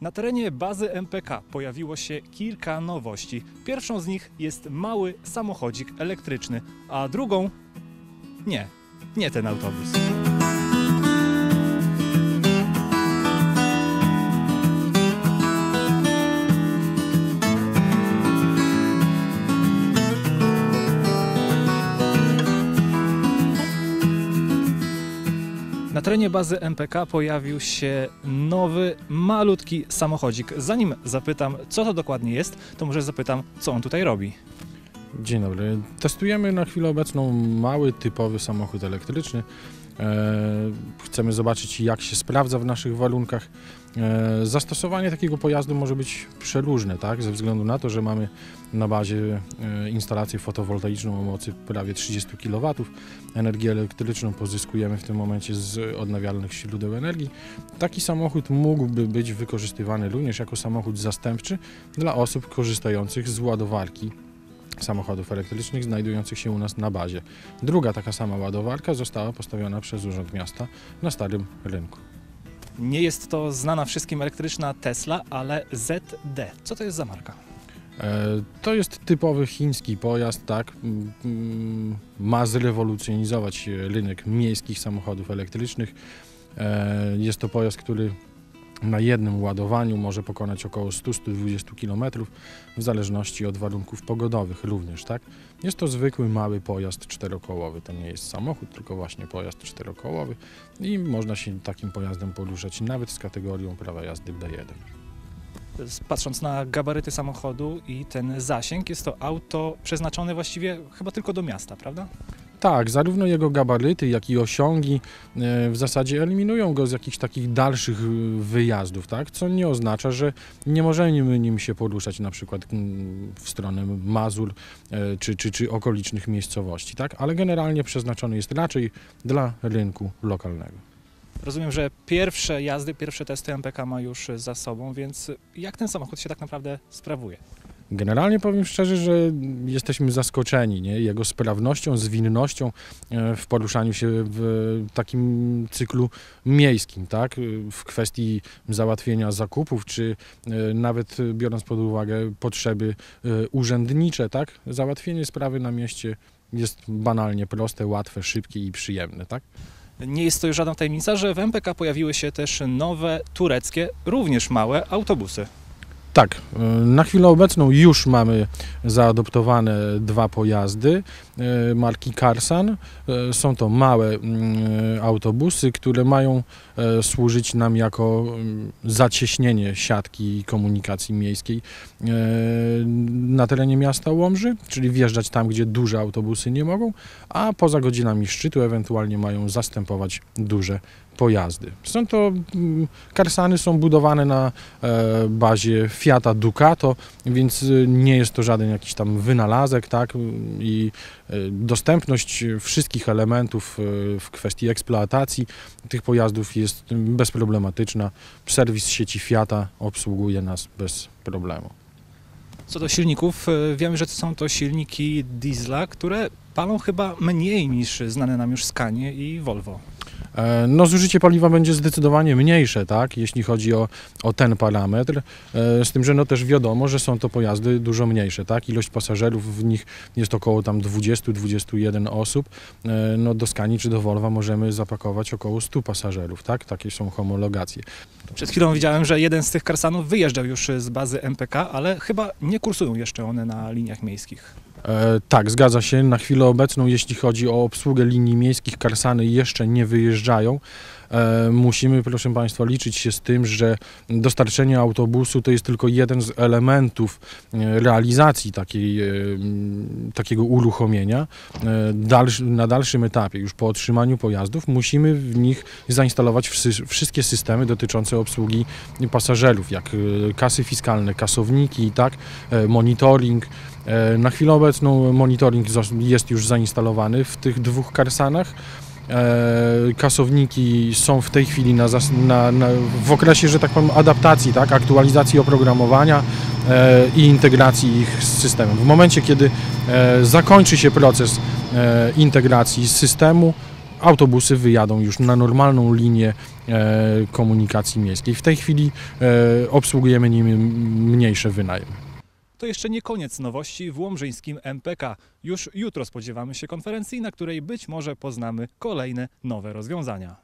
Na terenie bazy MPK pojawiło się kilka nowości. Pierwszą z nich jest mały samochodzik elektryczny, a drugą nie, nie ten autobus. Terenie bazy MPK pojawił się nowy, malutki samochodzik. Zanim zapytam, co to dokładnie jest, to może zapytam, co on tutaj robi. Dzień dobry. Testujemy na chwilę obecną mały, typowy samochód elektryczny. Chcemy zobaczyć, jak się sprawdza w naszych warunkach. E, zastosowanie takiego pojazdu może być przeróżne, tak? ze względu na to, że mamy na bazie e, instalację fotowoltaiczną o mocy prawie 30 kW. Energię elektryczną pozyskujemy w tym momencie z odnawialnych źródeł energii. Taki samochód mógłby być wykorzystywany również jako samochód zastępczy dla osób korzystających z ładowarki samochodów elektrycznych znajdujących się u nas na bazie. Druga taka sama ładowarka została postawiona przez Urząd Miasta na starym rynku. Nie jest to znana wszystkim elektryczna Tesla, ale ZD. Co to jest za marka? E, To jest typowy chiński pojazd, tak? Ma zrewolucjonizować e, rynek miejskich samochodów elektrycznych. E, Jest to pojazd, który na jednym ładowaniu może pokonać około 100-120 km w zależności od warunków pogodowych również, tak? Jest to zwykły mały pojazd czterokołowy. To nie jest samochód, tylko właśnie pojazd czterokołowy i można się takim pojazdem poruszać nawet z kategorią prawa jazdy B1. Patrząc na gabaryty samochodu i ten zasięg, jest to auto przeznaczone właściwie chyba tylko do miasta, prawda? Tak, zarówno jego gabaryty, jak i osiągi e, w zasadzie eliminują go z jakichś takich dalszych e, wyjazdów, tak? co nie oznacza, że nie możemy nim się poruszać na przykład w stronę Mazur e, czy, czy, czy okolicznych miejscowości, tak? ale generalnie przeznaczony jest raczej dla rynku lokalnego. Rozumiem, że pierwsze jazdy, pierwsze testy MPK ma już za sobą, więc jak ten samochód się tak naprawdę sprawuje? Generalnie powiem szczerze, że jesteśmy zaskoczeni nie? jego sprawnością, zwinnością e, w poruszaniu się w takim cyklu miejskim, tak? w kwestii załatwienia zakupów, czy e, nawet biorąc pod uwagę potrzeby e, urzędnicze, tak? załatwienie sprawy na mieście jest banalnie proste, łatwe, szybkie i przyjemne. Tak? Nie jest to już żadna tajemnica, że w MPK pojawiły się też nowe tureckie, również małe autobusy. Tak, y, na chwilę obecną już mamy zaadoptowane dwa pojazdy y, marki Karsan. Y, Są to małe mm, autobusy, które mają e, służyć nam jako mm, zacieśnienie siatki komunikacji miejskiej e, na terenie miasta Łomży, czyli wjeżdżać tam, gdzie duże autobusy nie mogą, a poza godzinami szczytu ewentualnie mają zastępować duże pojazdy. Są to mm, Karsany są budowane na e, bazie Fiata Ducato, więc y, nie jest to żaden jakiś tam wynalazek, tak? I y, dostępność wszystkich elementów y, w kwestii eksploatacji tych pojazdów jest bezproblematyczna. Serwis sieci Fiata obsługuje nas bez problemu. Co do silników, wiemy, że są to silniki diesla, które palą chyba mniej niż znane nam już Scanie i Volvo. E, No zużycie paliwa będzie zdecydowanie mniejsze, tak, jeśli chodzi o, o ten parametr, e, z tym, że no też wiadomo, że są to pojazdy dużo mniejsze, tak, ilość pasażerów w nich jest około tam 20-21 osób, E, no do Scanii czy do Volvo możemy zapakować około 100 pasażerów, tak, takie są homologacje. Przed chwilą widziałem, że jeden z tych Karsanów wyjeżdżał już z bazy MPK, ale chyba nie kursują jeszcze one na liniach miejskich. E, tak, zgadza się. Na chwilę obecną, jeśli chodzi o obsługę linii miejskich, Karsany jeszcze nie wyjeżdżają. E, musimy, proszę Państwa, liczyć się z tym, że dostarczenie autobusu to jest tylko jeden z elementów e, realizacji takiej, e, takiego uruchomienia. Na dalszym etapie, już po otrzymaniu pojazdów, musimy w nich zainstalować wszystkie systemy dotyczące obsługi pasażerów, jak kasy fiskalne, kasowniki, tak, monitoring. Na chwilę obecną monitoring jest już zainstalowany w tych dwóch karsanach. E, kasowniki są w tej chwili na, na, na, w okresie, że tak powiem, adaptacji, tak, aktualizacji oprogramowania e, i integracji ich z systemem. W momencie, kiedy e, zakończy się proces e, integracji z systemu, autobusy wyjadą już na normalną linię e, komunikacji miejskiej. W tej chwili e, obsługujemy nimi mniejszy wynajem. To jeszcze nie koniec nowości w łomżyńskim MPK. Już jutro spodziewamy się konferencji, na której być może poznamy kolejne nowe rozwiązania.